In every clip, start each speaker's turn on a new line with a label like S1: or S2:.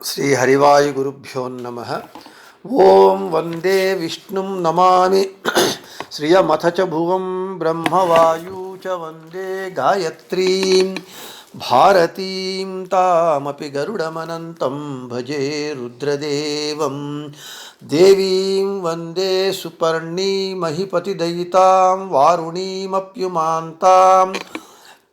S1: శ్రీహరివాయుగురుభ్యో నమ ఓం వందే విష్ణుం నమామి శ్రియమథ చ భువం బ్రహ్మవాయూ చ వందే గాయత్రీం భారతీం తామపి గరుడమనంతం భజే రుద్రదేవం దేవీం వందే సుపర్ణీమహిపతిదయితాం వారుణీమప్యుమాంతాం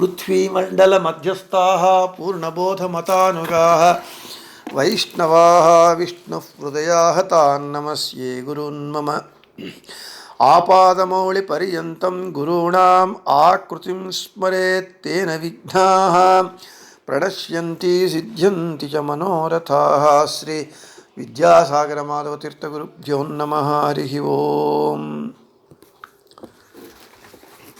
S1: పృథ్వీమండలమధ్యస్థా పూర్ణబోధమతానుగా వైష్ణవా విష్ణు హృదయా విష్ణుః హృదయాహతాన్నమస్యే గురున్మమ ఆపాదమౌళిపర్యంతం గురూణాం ఆకృతి స్మరేత్తేన విఘ్నా ప్రణశ్యంతి సిద్ధ్యంతి చ మనోరథా శ్రీ విద్యాసాగరమాధవతీర్థగురుభ్యో నమ హరి ఓం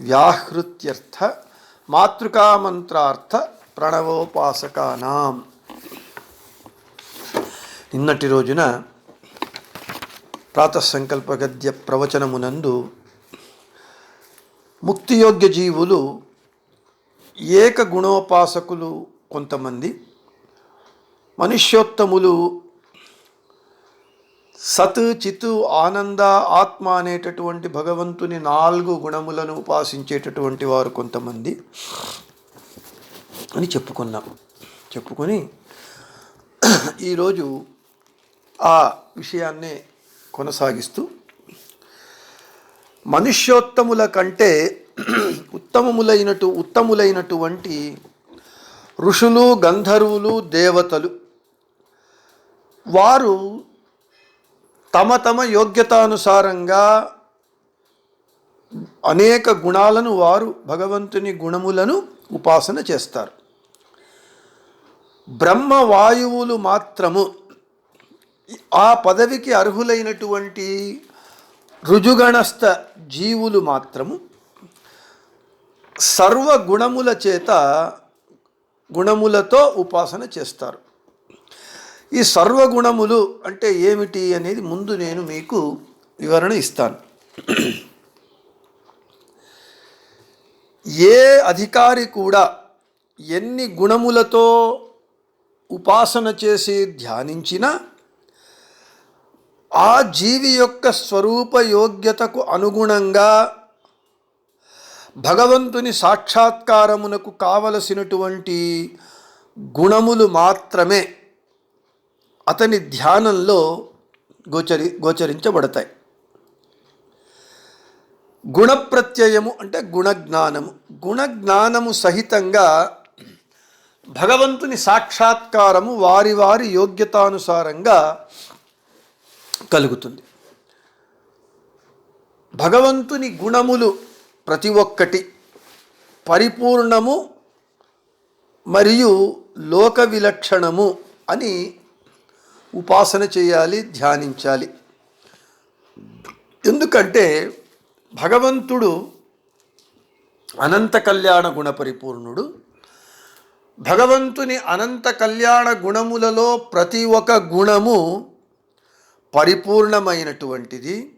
S1: వ్యాహృత్యర్థ మాతృకామంత్రార్థ ప్రణవోపాసకానాం. నిన్నటి రోజున ప్రాతసంకల్ప గద్య ప్రవచనమునందు ముక్తియోగ్య జీవులు ఏక గుణోపాసకులు కొంతమంది మనుష్యోత్తములు సత్ చిత్ ఆనంద ఆత్మ అనేటటువంటి భగవంతుని నాలుగు గుణములను ఉపాసించేటటువంటి వారు కొంతమంది అని చెప్పుకున్నాం. చెప్పుకొని ఈరోజు ఆ విషయాన్నే కొనసాగిస్తూ మనుష్యోత్తముల కంటే ఉత్తమములైనటు ఉత్తములైనటువంటి ఋషులు గంధర్వులు దేవతలు వారు తమ తమ యోగ్యతానుసారంగా అనేక గుణాలను వారు భగవంతుని గుణములను ఉపాసన చేస్తారు. బ్రహ్మ వాయువులు మాత్రము ఆ పదవికి అర్హులైనటువంటి రుజుగణస్థ జీవులు మాత్రము సర్వ గుణముల చేత గుణములతో ఉపాసన చేస్తారు. ఈ సర్వగుణములు అంటే ఏమిటి అనేది ముందు నేను మీకు వివరణ ఇస్తాను. ఏ అధికారి కూడా ఎన్ని గుణములతో ఉపాసన చేసి ధ్యానించినా ఆ జీవి యొక్క స్వరూప యోగ్యతకు అనుగుణంగా భగవంతుని సాక్షాత్కారమునకు కావలసినటువంటి గుణములు మాత్రమే. అతని ధ్యానంలో గోచరి గోచరించబడతాయి. గుణప్రత్యయము అంటే గుణజ్ఞానము. గుణజ్ఞానము సహితంగా భగవంతుని సాక్షాత్కారము వారి వారి యోగ్యతానుసారంగా కలుగుతుంది. భగవంతుని గుణములు ప్రతి ఒక్కటి పరిపూర్ణము మరియు లోక విలక్షణము అని ఉపాసన చేయాలి ధ్యానించాలి. ఎందుకంటే భగవంతుడు అనంత కళ్యాణ గుణ పరిపూర్ణుడు. భగవంతుని అనంత కళ్యాణ గుణములలో ప్రతి ఒక్క గుణము పరిపూర్ణమైనటువంటిది.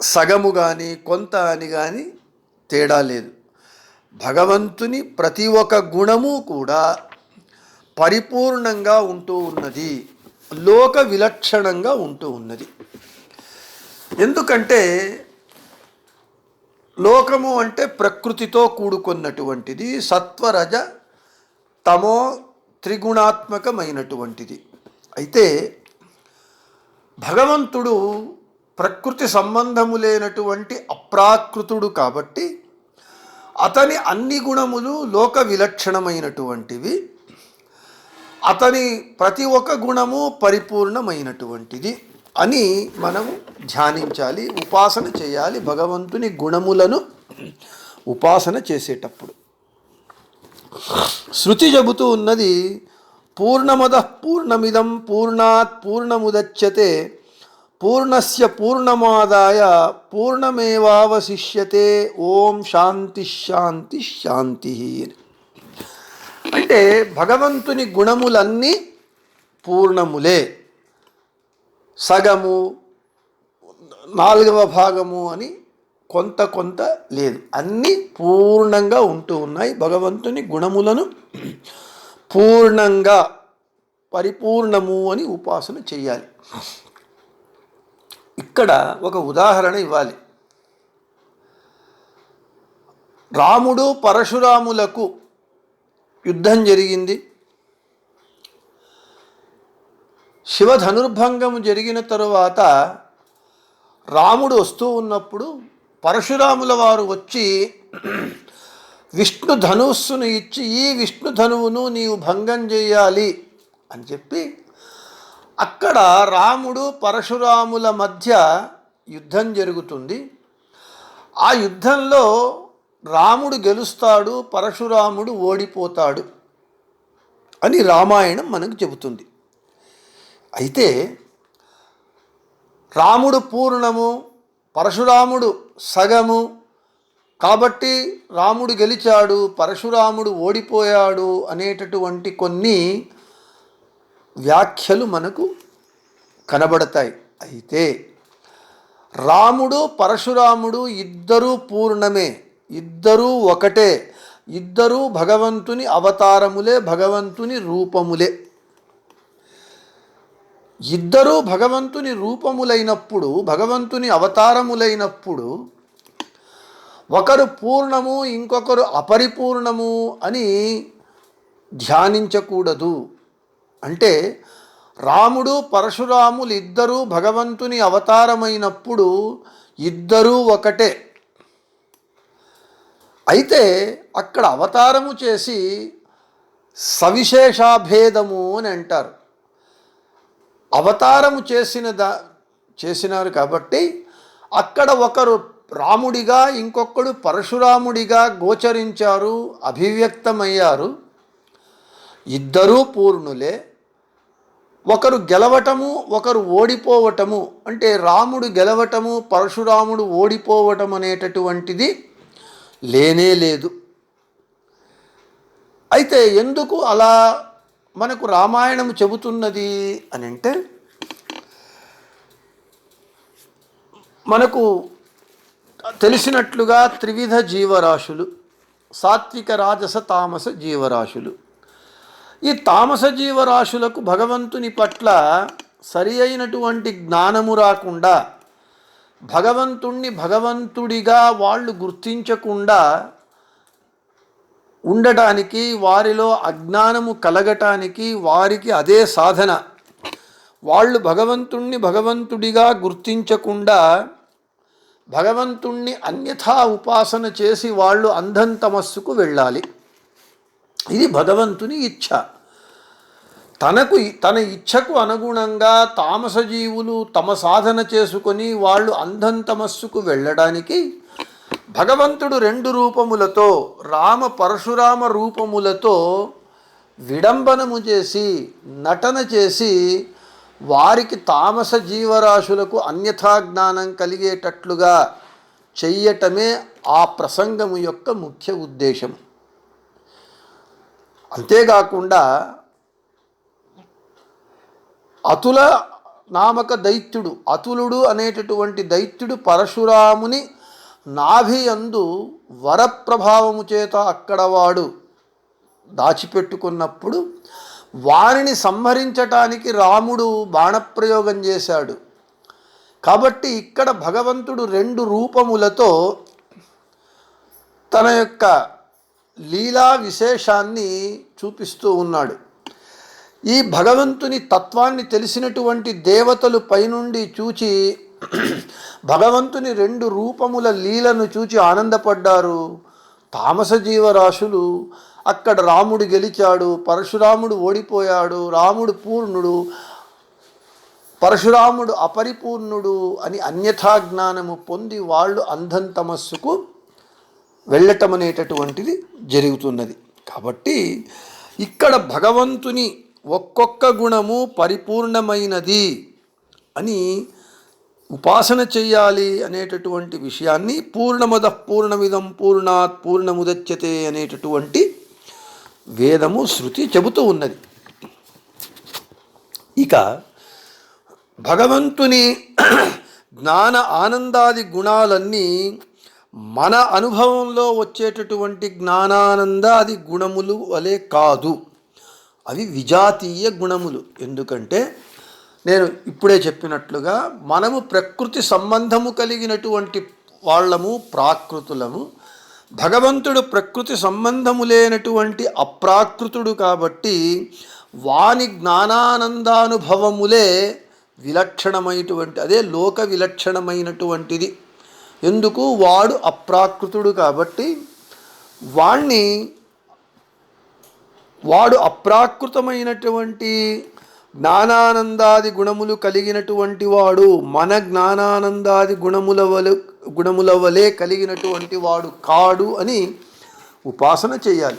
S1: సగము కానీ కొంత అని కానీ తేడా లేదు. భగవంతుని ప్రతి ఒక్క గుణము కూడా పరిపూర్ణంగా ఉంటూ ఉన్నది లోక విలక్షణంగా ఉంటూ ఉన్నది. ఎందుకంటే లోకము అంటే ప్రకృతితో కూడుకున్నటువంటిది సత్వరజ తమో త్రిగుణాత్మకమైనటువంటిది. అయితే భగవంతుడు ప్రకృతి సంబంధము లేనటువంటి అప్రాకృతుడు కాబట్టి అతని అన్ని గుణములు లోక విలక్షణమైనటువంటివి. అతని ప్రతి ఒక్క గుణము పరిపూర్ణమైనటువంటిది అని మనం ధ్యానించాలి ఉపాసన చేయాలి భగవంతుని గుణములను ఉపాసన చేసేటప్పుడు. శృతి చెబుతూ ఉన్నది పూర్ణమద పూర్ణమిదం పూర్ణాత్ పూర్ణముదచ్యతే పూర్ణస్య పూర్ణమాదాయ పూర్ణమేవావశిష్యతే ఓం శాంతి శాంతి శాంతి అంటే భగవంతుని గుణములన్నీ పూర్ణములే. సగము నాలుగవ భాగము అని కొంత కొంత లేదు. అన్నీ పూర్ణంగా ఉంటూ ఉన్నాయి. భగవంతుని గుణములను పూర్ణంగా పరిపూర్ణము అని ఉపాసన చేయాలి. ఇక్కడ ఒక ఉదాహరణ ఇవ్వాలి. రాముడు పరశురాములకు యుద్ధం జరిగింది. శివధనుర్భంగము జరిగిన తరువాత రాముడు వస్తూ ఉన్నప్పుడు పరశురాముల వారు వచ్చి విష్ణు ధనుస్సును ఇచ్చి ఈ విష్ణు ధనువును నీవు భంగం చేయాలి అని చెప్పి అక్కడ రాముడు పరశురాముల మధ్య యుద్ధం జరుగుతుంది. ఆ యుద్ధంలో రాముడు గెలుస్తాడు పరశురాముడు ఓడిపోతాడు అని రామాయణం మనకు చెబుతుంది. అయితే రాముడు పూర్ణము పరశురాముడు సగము కాబట్టి రాముడు గెలిచాడు పరశురాముడు ఓడిపోయాడు అనేటటువంటి కొన్ని వ్యాఖ్యలు మనకు కనబడతాయి. అయితే రాముడు పరశురాముడు ఇద్దరూ పూర్ణమే. ఇద్దరూ ఒకటే. ఇద్దరూ భగవంతుని అవతారములే భగవంతుని రూపములే. ఇద్దరూ భగవంతుని రూపములైనప్పుడు భగవంతుని అవతారములైనప్పుడు ఒకరు పూర్ణము ఇంకొకరు అపరిపూర్ణము అని ధ్యానించకూడదు. అంటే రాముడు పరశురాములు ఇద్దరూ భగవంతుని అవతారమైనప్పుడు ఇద్దరూ ఒకటే. అయితే అక్కడ అవతారము చేసి సవిశేషాభేదము అని అంటారు. అవతారము చేసిన దా చేసినారు కాబట్టి అక్కడ ఒకరు రాముడిగా ఇంకొకడు పరశురాముడిగా గోచరించారు అభివ్యక్తమయ్యారు. ఇద్దరూ పూర్ణులే. ఒకరు గెలవటము ఒకరు ఓడిపోవటము అంటే రాముడు గెలవటము పరశురాముడు ఓడిపోవటం అనేటటువంటిది లేనే లేదు. అయితే ఎందుకు అలా మనకు రామాయణం చెబుతున్నది అని అంటే మనకు తెలిసినట్లుగా త్రివిధ జీవరాశులు సాత్విక రాజస తామస జీవరాశులు. ఈ తామస జీవరాశులకు భగవంతుని పట్ల సరి అయినటువంటి జ్ఞానము రాకుండా భగవంతుణ్ణి భగవంతుడిగా వాళ్ళు గుర్తించకుండా ఉండటానికి వారిలో అజ్ఞానము కలగటానికి వారికి అదే సాధన. వాళ్ళు భగవంతుణ్ణి భగవంతుడిగా గుర్తించకుండా భగవంతుణ్ణి అన్యథా ఉపాసన చేసి వాళ్ళు అంధం తమస్సుకు వెళ్ళాలి. ఇది భగవంతుని ఇచ్ఛ. తనకు తన ఇచ్ఛకు అనుగుణంగా తామస జీవులు తమ సాధన చేసుకొని వాళ్ళు అంధం తమస్సుకు వెళ్ళడానికి భగవంతుడు రెండు రూపములతో రామ పరశురామ రూపములతో విడంబనము చేసి నటన చేసి వారికి తామస జీవరాశులకు అన్యథా జ్ఞానం కలిగేటట్లుగా చెయ్యటమే ఆ ప్రసంగము యొక్క ముఖ్య ఉద్దేశం. అంతేకాకుండా అతుల నామక దైత్యుడు అతులుడు అనేటటువంటి దైత్యుడు పరశురాముని నాభి అందు వరప్రభావము చేత అక్కడ వాడు దాచిపెట్టుకున్నప్పుడు వారిని సంహరించటానికి రాముడు బాణప్రయోగం చేశాడు. కాబట్టి ఇక్కడ భగవంతుడు రెండు రూపములతో తన యొక్క లీలా విశేషాన్ని చూపిస్తూ ఉన్నాడు. ఈ భగవంతుని తత్వాన్ని తెలిసినటువంటి దేవతలు పైనుండి చూచి భగవంతుని రెండు రూపముల లీలను చూచి ఆనందపడ్డారు. తామస జీవరాశులు అక్కడ రాముడు గెలిచాడు పరశురాముడు ఓడిపోయాడు రాముడు పూర్ణుడు పరశురాముడు అపరిపూర్ణుడు అని అన్యథా జ్ఞానము పొంది వాళ్ళు అంధం తమస్సుకు వెళ్ళటం అనేటటువంటిది జరుగుతున్నది. కాబట్టి ఇక్కడ భగవంతుని ఒక్కొక్క గుణము పరిపూర్ణమైనది అని ఉపాసన చెయ్యాలి అనేటటువంటి విషయాన్ని పూర్ణమద పూర్ణమిదం పూర్ణాత్ పూర్ణముదచ్యతే అనేటటువంటి వేదము శృతి చెబుతూ ఉన్నది. ఇక భగవంతుని జ్ఞాన ఆనందాది గుణాలన్నీ మన అనుభవంలో వచ్చేటటువంటి జ్ఞానానందాది గుణములు వలె కాదు. అవి విజాతీయ గుణములు. ఎందుకంటే నేను ఇప్పుడే చెప్పినట్లుగా మనము ప్రకృతి సంబంధము కలిగినటువంటి వాళ్ళము ప్రాకృతులము. భగవంతుడు ప్రకృతి సంబంధము లేనటువంటి అప్రాకృతుడు కాబట్టి వాని జ్ఞానానందానుభవములే విలక్షణమైనటువంటి అదే లోక విలక్షణమైనటువంటిది. ఎందుకు? వాడు అప్రాకృతుడు కాబట్టి వాణ్ణి వాడు అప్రాకృతమైనటువంటి జ్ఞానానందాది గుణములు కలిగినటువంటి వాడు మన జ్ఞానానందాది గుణముల వలె గుణముల వలె కలిగినటువంటి వాడు కాడు అని ఉపాసన చేయాలి.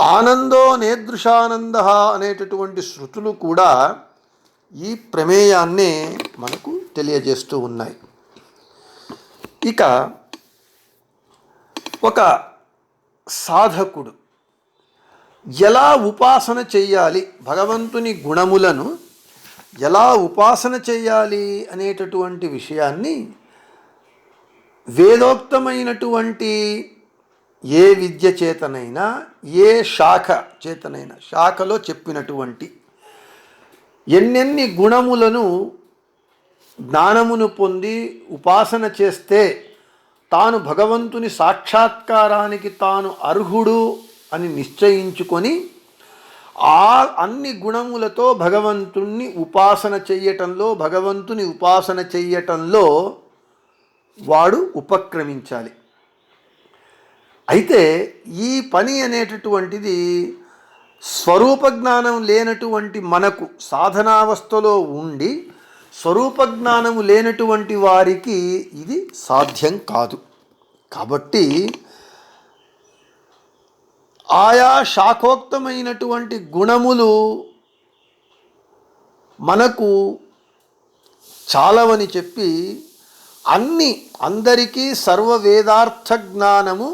S1: ఆనందో నేదృశానంద అనేటటువంటి శృతులు కూడా ఈ ప్రమేయాన్నే మనకు తెలియజేస్తూ ఉన్నాయి. ఇక ఒక సాధకుడు ఎలా ఉపాసన చెయ్యాలి భగవంతుని గుణములను ఎలా ఉపాసన చెయ్యాలి అనేటటువంటి విషయాన్ని వేదోక్తమైనటువంటి ఏ విద్య చేతనైనా ఏ శాఖ చేతనైనా శాఖలో చెప్పినటువంటి ఎన్నెన్ని గుణములను జ్ఞానమును పొంది ఉపాసన చేస్తే తాను భగవంతుని సాక్షాత్కారానికి తాను అర్హుడు అని నిశ్చయించుకొని ఆ అన్ని గుణములతో భగవంతుణ్ణి ఉపాసన చెయ్యటంలో భగవంతుని ఉపాసన చెయ్యటంలో వాడు ఉపక్రమించాలి. అయితే ఈ పని అనేటటువంటిది స్వరూప జ్ఞానం లేనటువంటి మనకు సాధనావస్థలో ఉండి స్వరూప జ్ఞానము లేనటువంటి వారికి ఇది సాధ్యం కాదు. కాబట్టి ఆయా శాఖోక్తమైనటువంటి గుణములు మనకు చాలవని చెప్పి అన్ని అందరికీ సర్వ వేదార్థ జ్ఞానము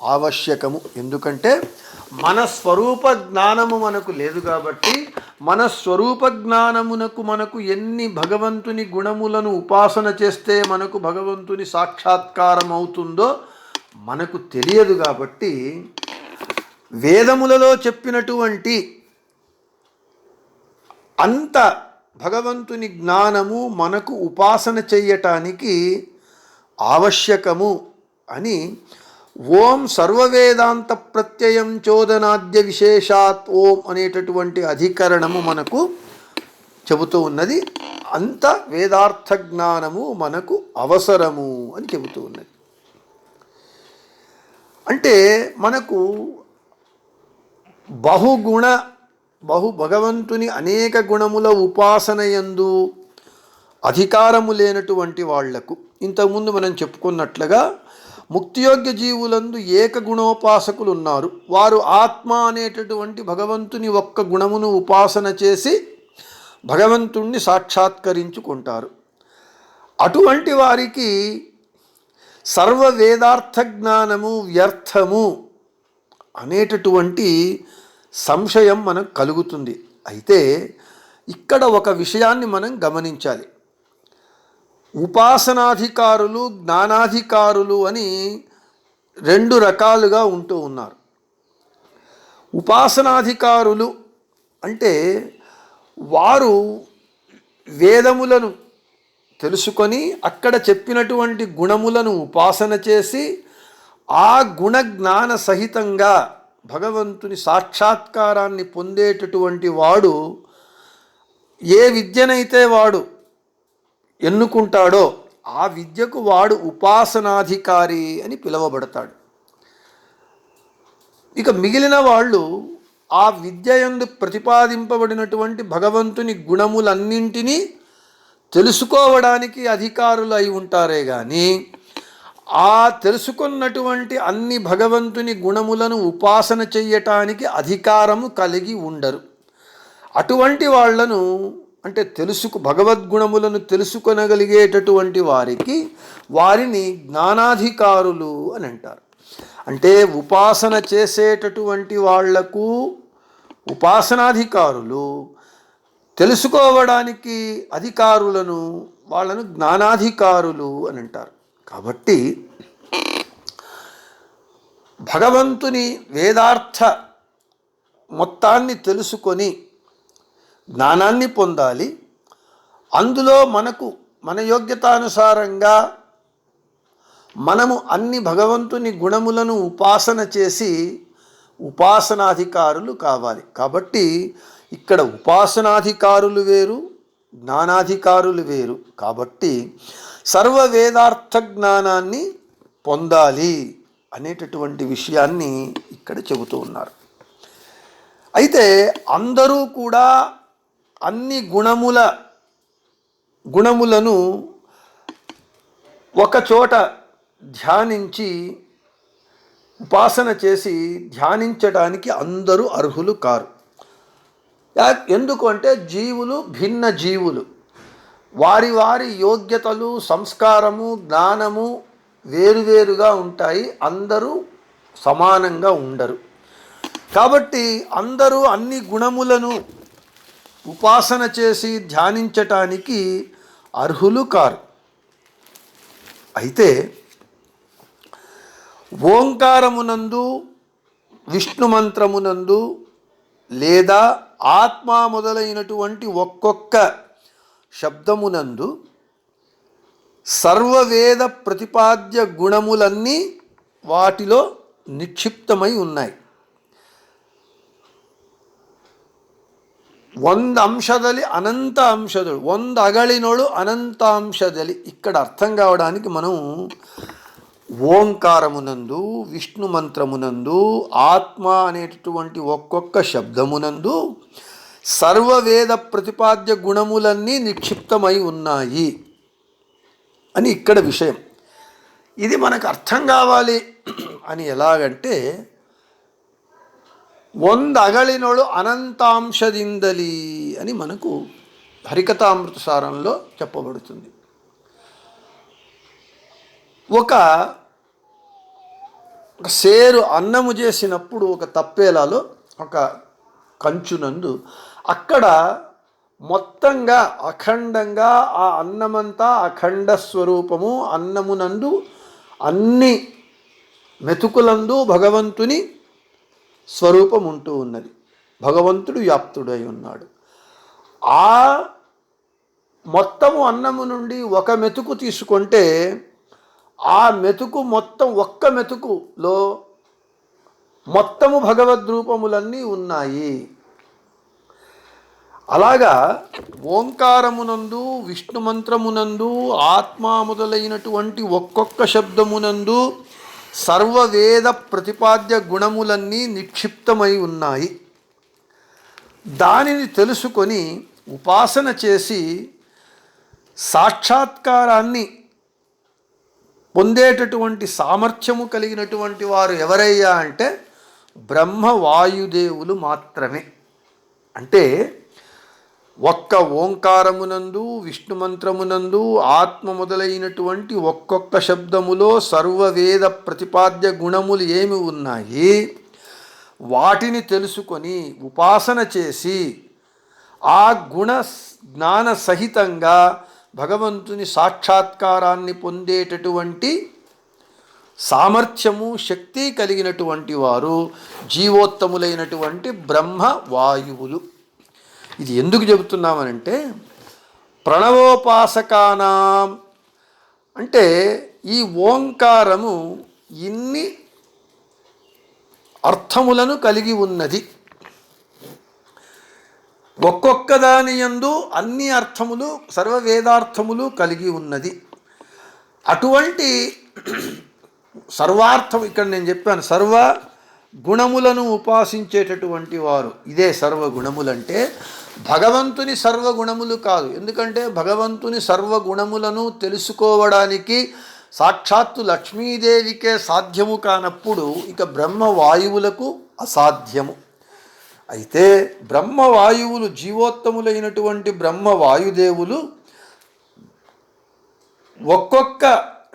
S1: ఆవశ్యకము. ఎందుకంటే మన స్వరూప జ్ఞానము మనకు లేదు కాబట్టి మన స్వరూప జ్ఞానమునకు మనకు ఎన్ని భగవంతుని గుణములను ఉపాసన చేస్తే మనకు భగవంతుని సాక్షాత్కారం అవుతుందో మనకు తెలియదు కాబట్టి వేదములలో చెప్పినటువంటి అంత భగవంతుని జ్ఞానము మనకు ఉపాసన చెయ్యటానికి ఆవశ్యకము అని ఓం సర్వవేదాంత ప్రత్యయం చోదనాద్య విశేషాత్ ఓం అనేటటువంటి అధికరణము మనకు చెబుతూ ఉన్నది. అంత వేదార్థ జ్ఞానము మనకు అవసరము అని చెబుతూ ఉన్నది. అంటే మనకు బహుగుణ బహు భగవంతుని అనేక గుణముల ఉపాసన యందు అధికారము లేనటువంటి వాళ్ళకు ఇంతకుముందు మనం చెప్పుకున్నట్లుగా ముక్తియోగ్య జీవులందు ఏక గుణోపాసకులు ఉన్నారు. వారు ఆత్మ అనేటటువంటి భగవంతుని ఒక్క గుణమును ఉపాసన చేసి భగవంతుణ్ణి సాక్షాత్కరించుకుంటారు. అటువంటి వారికి సర్వ వేదార్థ జ్ఞానము వ్యర్థము అనేటటువంటి సంశయం మనకు కలుగుతుంది. అయితే ఇక్కడ ఒక విషయాన్ని మనం గమనించాలి. ఉపాసనాధికారులు జ్ఞానాధికారులు అని రెండు రకాలుగా ఉంటూ ఉన్నారు. ఉపాసనాధికారులు అంటే వారు వేదములను తెలుసుకొని అక్కడ చెప్పినటువంటి గుణములను ఉపాసన చేసి ఆ గుణ జ్ఞాన సహితంగా భగవంతుని సాక్షాత్కారాన్ని పొందేటటువంటి వాడు ఏ విద్యనైతే వాడు ఎన్నుకుంటాడో ఆ విద్యకు వాడు ఉపాసనాధికారి అని పిలువబడతాడు. ఇక మిగిలిన వాళ్ళు ఆ విద్య యందు ప్రతిపాదింపబడినటువంటి భగవంతుని గుణములన్నింటినీ తెలుసుకోవడానికి అధికారులు అయి ఉంటారే కానీ ఆ తెలుసుకున్నటువంటి అన్ని భగవంతుని గుణములను ఉపాసన చెయ్యటానికి అధికారము కలిగి ఉండరు. అటువంటి వాళ్ళను అంటే తెలుసుకు భగవద్గుణములను తెలుసుకొనగలిగేటటువంటి వారికి వారిని జ్ఞానాధికారులు అని అంటారు. అంటే ఉపాసన చేసేటటువంటి వాళ్ళకు ఉపాసనాధికారులు తెలుసుకోవడానికి అధికారులను వాళ్ళను జ్ఞానాధికారులు అని అంటారు. కాబట్టి భగవంతుని వేదార్థ మొత్తాన్ని తెలుసుకొని జ్ఞానాన్ని పొందాలి. అందులో మనకు మన యోగ్యతానుసారంగా మనము అన్ని భగవంతుని గుణములను ఉపాసన చేసి ఉపాసనాధికారులు కావాలి. కాబట్టి ఇక్కడ ఉపాసనాధికారులు వేరు జ్ఞానాధికారులు వేరు. కాబట్టి సర్వ వేదార్థ జ్ఞానాన్ని పొందాలి అనేటటువంటి విషయాన్ని ఇక్కడ చెబుతూ ఉన్నారు. అయితే అందరూ కూడా అన్ని గుణముల గుణములను ఒకచోట ధ్యానించి ఉపాసన చేసి ధ్యానించడానికి అందరూ అర్హులు కారు. యా- ఎందుకు అంటే జీవులు భిన్న జీవులు. వారి వారి యోగ్యతలు సంస్కారము జ్ఞానము వేరువేరుగా ఉంటాయి. అందరూ సమానంగా ఉండరు. కాబట్టి అందరూ అన్ని గుణములను ఉపాసన చేసి ధ్యానించటానికి అర్హులు కారు. అయితే ఓంకారమునందు విష్ణు మంత్రమునందు లేదా ఆత్మ మొదలైనటువంటి ఒక్కొక్క శబ్దమునందు సర్వవేద ప్రతిపాద్య గుణములన్నీ వాటిలో నిక్షిప్తమై ఉన్నాయి. వంద అంశదలి అనంత అంశదుడు వంద అగళినోడు అనంత అంశదలి. ఇక్కడ అర్థం కావడానికి మనం ఓంకారమునందు విష్ణు మంత్రమునందు ఆత్మ అనేటటువంటి ఒక్కొక్క శబ్దమునందు సర్వవేద ప్రతిపాద్య గుణములన్నీ నిక్షిప్తమై ఉన్నాయి అని ఇక్కడ విషయం. ఇది మనకు అర్థం కావాలి అని ఎలాగంటే వందగలినోడు అనంతాంశదిందలి అని మనకు హరికథామృత సారంలో చెప్పబడుతుంది. ఒక సేరు అన్నము చేసినప్పుడు ఒక తప్పేలాలో ఒక కంచునందు అక్కడ మొత్తంగా అఖండంగా ఆ అన్నమంతా అఖండ స్వరూపము అన్నమునందు అన్ని మెతుకులందు భగవంతుని స్వరూపం ఉంటూ ఉన్నది. భగవంతుడు వ్యాప్తుడై ఉన్నాడు. ఆ మొత్తము అన్నము నుండి ఒక మెతుకు తీసుకుంటే ఆ మెతుకు మొత్తం ఒక్క మెతుకులో మొత్తము భగవద్రూపములన్నీ ఉన్నాయి. అలాగా ఓంకారమునందు విష్ణు మంత్రమునందు ఆత్మ మొదలైనటువంటి ఒక్కొక్క శబ్దమునందు సర్వవేద ప్రతిపాద్య గుణములన్నీ నిక్షిప్తమై ఉన్నాయి. దానిని తెలుసుకొని ఉపాసన చేసి సాక్షాత్కారాన్ని పొందేటటువంటి సామర్థ్యము కలిగినటువంటి వారు ఎవరయ్యా అంటే బ్రహ్మ వాయుదేవులు మాత్రమే. అంటే ఒక్క ఓంకారమునందు విష్ణుమంత్రమునందు ఆత్మ మొదలైనటువంటి ఒక్కొక్క శబ్దములో సర్వవేద ప్రతిపాద్య గుణములు ఏమి ఉన్నాయి? వాటిని తెలుసుకొని ఉపాసన చేసి ఆ గుణ జ్ఞాన సహితంగా భగవంతుని సాక్షాత్కారాన్ని పొందేటటువంటి సామర్థ్యము శక్తి కలిగినటువంటి వారు జీవోత్తములైనటువంటి బ్రహ్మ వాయువులు. ఇది ఎందుకు చెబుతున్నామనంటే ప్రణవోపాసకానాం. అంటే ఈ ఓంకారము ఇన్ని అర్థములను కలిగి ఉన్నది. ఒక్కొక్క దాని యందు అన్ని అర్థములు సర్వవేదార్థములు కలిగి ఉన్నది. అటువంటి సర్వార్థం ఇక్కడ నేను చెప్పాను సర్వ గుణములను ఉపాసించేటటువంటి వారు. ఇదే సర్వ గుణములంటే భగవంతుని సర్వగుణములు కాదు. ఎందుకంటే భగవంతుని సర్వగుణములను తెలుసుకోవడానికి సాక్షాత్తు లక్ష్మీదేవికే సాధ్యము కానప్పుడు ఇక బ్రహ్మ వాయువులకు అసాధ్యము. అయితే బ్రహ్మవాయువులు జీవోత్తములైనటువంటి బ్రహ్మ వాయుదేవులు ఒక్కొక్క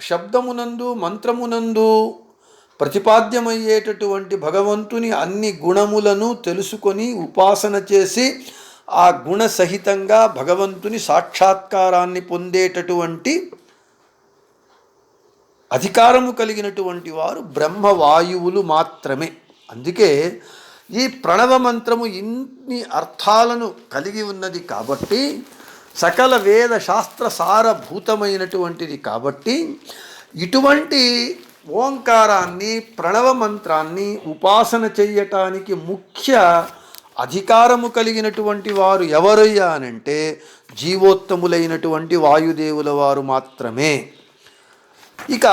S1: శబ్దమునందు మంత్రమునందు ప్రతిపాద్యమయ్యేటటువంటి భగవంతుని అన్ని గుణములను తెలుసుకొని ఉపాసన చేసి ఆ గుణ సహితంగా భగవంతుని సాక్షాత్కారాన్ని పొందేటటువంటి అధికారము కలిగినటువంటి వారు బ్రహ్మవాయువులు మాత్రమే. అందుకే ఈ ప్రణవ మంత్రము ఇన్ని అర్థాలను కలిగి ఉన్నది కాబట్టి సకల వేద శాస్త్ర సారభూతమైనటువంటిది కాబట్టి ఇటువంటి ఓంకారాన్ని ప్రణవ మంత్రాన్ని ఉపాసన చెయ్యటానికి ముఖ్య అధికారము కలిగినటువంటి వారు ఎవరయ్యా అనంటే జీవోత్తములైనటువంటి వాయుదేవుల వారు మాత్రమే. ఇక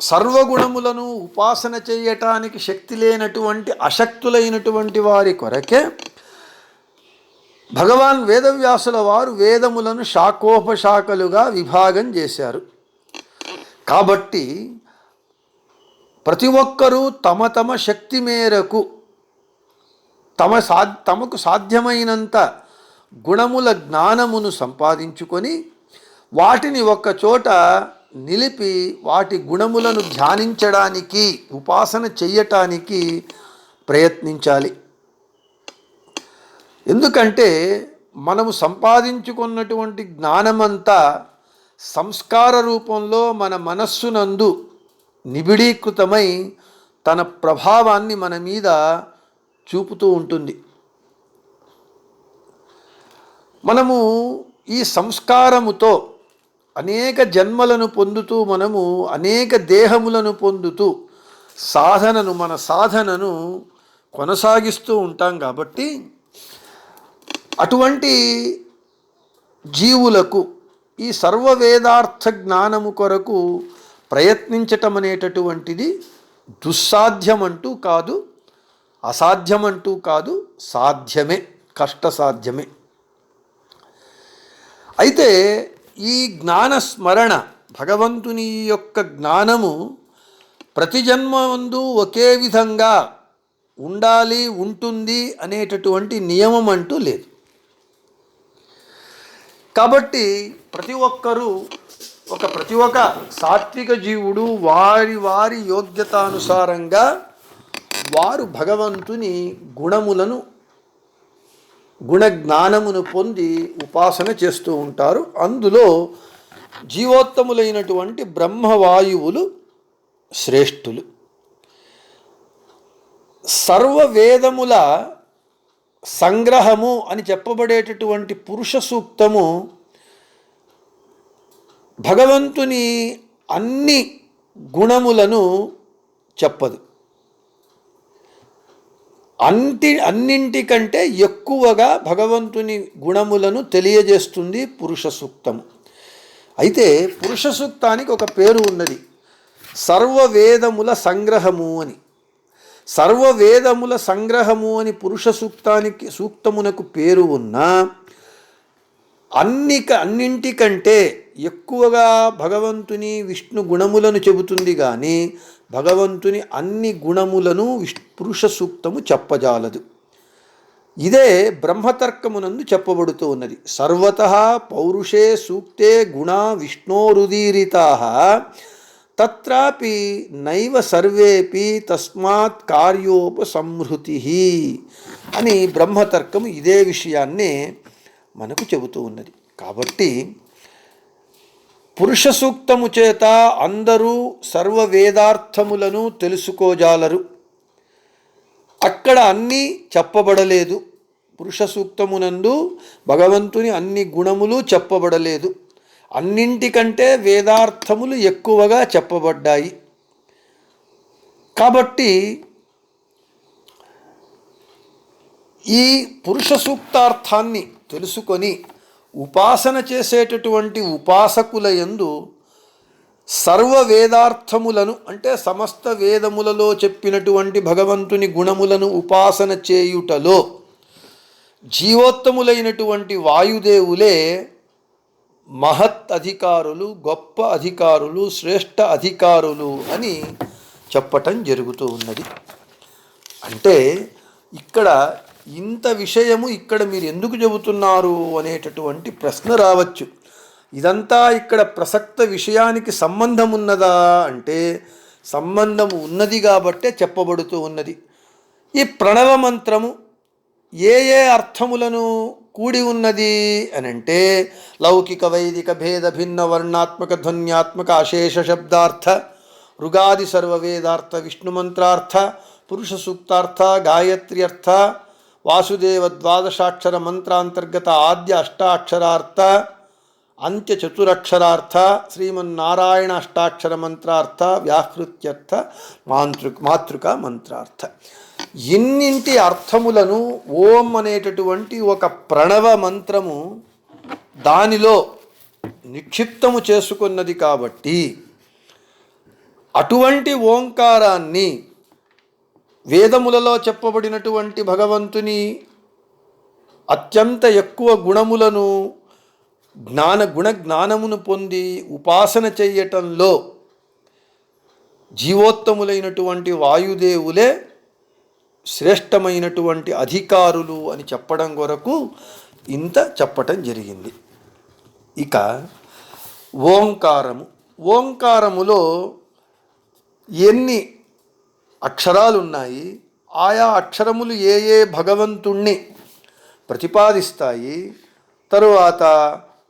S1: సర్వగుణములను ఉపాసన చేయటానికి శక్తి లేనటువంటి అశక్తులైనటువంటి వారి కొరకే భగవాన్ వేదవ్యాసుల వారు వేదములను శాఖోపశాఖలుగా విభాగం చేశారు. కాబట్టి ప్రతి ఒక్కరూ తమ తమ శక్తి మేరకు తమ సా తమకు సాధ్యమైనంత గుణముల జ్ఞానమును సంపాదించుకొని వాటిని ఒక్కచోట నిలిపి వాటి గుణములను ధ్యానించడానికి ఉపాసన చెయ్యటానికి ప్రయత్నించాలి. ఎందుకంటే మనము సంపాదించుకున్నటువంటి జ్ఞానమంతా సంస్కార రూపంలో మన మనస్సునందు నిబిడీకృతమై తన ప్రభావాన్ని మన మీద చూపుతూ ఉంటుంది. మనము ఈ సంస్కారముతో అనేక జన్మలను పొందుతూ మనము అనేక దేహములను పొందుతూ సాధనను మన సాధనను కొనసాగిస్తూ ఉంటాం కాబట్టి అటువంటి జీవులకు ఈ సర్వవేదార్థ జ్ఞానము కొరకు ప్రయత్నించటం అనేటటువంటిది దుస్సాధ్యమంటూ కాదు. అసాధ్యమంటూ కాదు సాధ్యమే కష్టసాధ్యమే. అయితే ఈ జ్ఞాన స్మరణ భగవంతుని యొక్క జ్ఞానము ప్రతి జన్మందు ఒకే విధంగా ఉండాలి ఉంటుంది అనేటటువంటి నియమం అంటూ లేదు. కాబట్టి ప్రతి ఒక్కరూ ఒక ప్రతి ఒక్క సాత్విక జీవుడు వారి వారి యోగ్యతానుసారంగా వారు భగవంతుని గుణములను గుణజ్ఞానమును పొంది ఉపాసన చేస్తూ ఉంటారు. అందులో జీవోత్తములైనటువంటి బ్రహ్మవాయువులు శ్రేష్ఠులు. సర్వవేదముల సంగ్రహము అని చెప్పబడేటటువంటి పురుష సూక్తము భగవంతుని అన్ని గుణములను చెప్పదు. అంటి అన్నింటికంటే ఎక్కువగా భగవంతుని గుణములను తెలియజేస్తుంది పురుష సూక్తము అయితే పురుష సూక్తానికి ఒక పేరు ఉన్నది. సర్వవేదముల సంగ్రహము అని. సర్వవేదముల సంగ్రహము అని పురుష సూక్తానికి సూక్తమునకు పేరు ఉన్నా అన్ని అన్నింటికంటే ఎక్కువగా భగవంతుని విష్ణు గుణములను చెబుతుంది కానీ భగవంతుని అన్ని గుణములను విష్ పురుష సూక్తము చెప్పజాలదు. ఇదే బ్రహ్మతర్కమునందు చెప్పబడుతూ ఉన్నది. సర్వత పౌరుషే సూక్తే గుణ విష్ణోరుదీరితా తత్రాపి నైవ సర్వేపి తస్మాత్ కార్యోపసంహృతి అని బ్రహ్మతర్కము ఇదే విషయాన్నే మనకు చెబుతూ ఉన్నది. కాబట్టి పురుష సూక్తము చేత అందరూ సర్వ వేదార్థములను తెలుసుకోజాలరు. అక్కడ అన్నీ చెప్పబడలేదు. పురుష సూక్తమునందు భగవంతుని అన్ని గుణములు చెప్పబడలేదు. అన్నింటికంటే వేదార్థములు ఎక్కువగా చెప్పబడ్డాయి. కాబట్టి ఈ పురుష సూక్తార్థాన్ని తెలుసుకొని ఉపాసన చేసేటటువంటి ఉపాసకుల యందు సర్వ వేదార్థములను అంటే సమస్త వేదములలో చెప్పినటువంటి భగవంతుని గుణములను ఉపాసన చేయుటలో జీవోత్తములైనటువంటి వాయుదేవులే మహత్ అధికారులు గొప్ప అధికారులు శ్రేష్ఠ అధికారులు అని చెప్పటం జరుగుతూ ఉన్నది. అంటే ఇక్కడ ఇంత విషయము ఇక్కడ మీరు ఎందుకు చెబుతున్నారు అనేటటువంటి ప్రశ్న రావచ్చు. ఇదంతా ఇక్కడ ప్రసక్త విషయానికి సంబంధం ఉన్నదా అంటే సంబంధం ఉన్నది కాబట్టే చెప్పబడుతూ ఉన్నది. ఈ ప్రణవ మంత్రము ఏ ఏ అర్థములను కూడి ఉన్నది అని అంటే లౌకిక వైదిక భేద భిన్న వర్ణాత్మక ధ్వన్యాత్మక అశేష శబ్దార్థ రుగాది సర్వవేదార్థ విష్ణు మంత్రార్థ పురుష సూక్తార్థ గాయత్రి అర్థ వాసుదేవ ద్వాదశాక్షర మంత్రాంతర్గత ఆద్య అష్టాక్షరార్థ అంత్య చతురక్షరార్థ శ్రీమన్నారాయణ అష్టాక్షర మంత్రార్థ వ్యాహృత్యర్థ మాతృ మాతృక మంత్రార్థ. ఇన్నింటి అర్థములను ఓం అనేటటువంటి ఒక ప్రణవ మంత్రము దానిలో నిక్షిప్తము చేసుకున్నది కాబట్టి అటువంటి ఓంకారాన్ని వేదములలో చెప్పబడినటువంటి భగవంతుని అత్యంత ఎక్కువ గుణములను జ్ఞాన గుణ జ్ఞానమును పొంది ఉపాసన చెయ్యటంలో జీవోత్తములైనటువంటి వాయుదేవులే శ్రేష్టమైనటువంటి అధికారులు అని చెప్పడం కొరకు ఇంత చెప్పటం జరిగింది. ఇక ఓంకారము. ఓంకారములో ఎన్ని అక్షరాలు ఉన్నాయి ఆయా అక్షరములు ఏ ఏ భగవంతుణ్ణి ప్రతిపాదిస్తాయి. తరువాత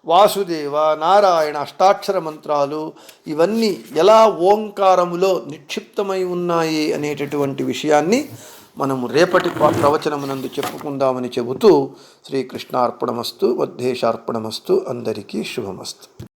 S1: వాసుదేవ నారాయణ అష్టాక్షర మంత్రాలు ఇవన్నీ ఎలా ఓంకారములో నిక్షిప్తమై ఉన్నాయి అనేటటువంటి విషయాన్ని మనము రేపటి ప్రవచనమునందు చెప్పుకుందామని చెబుతూ శ్రీకృష్ణార్పణమస్తు వద్దేశార్పణమస్తు అందరికీ శుభమస్తు.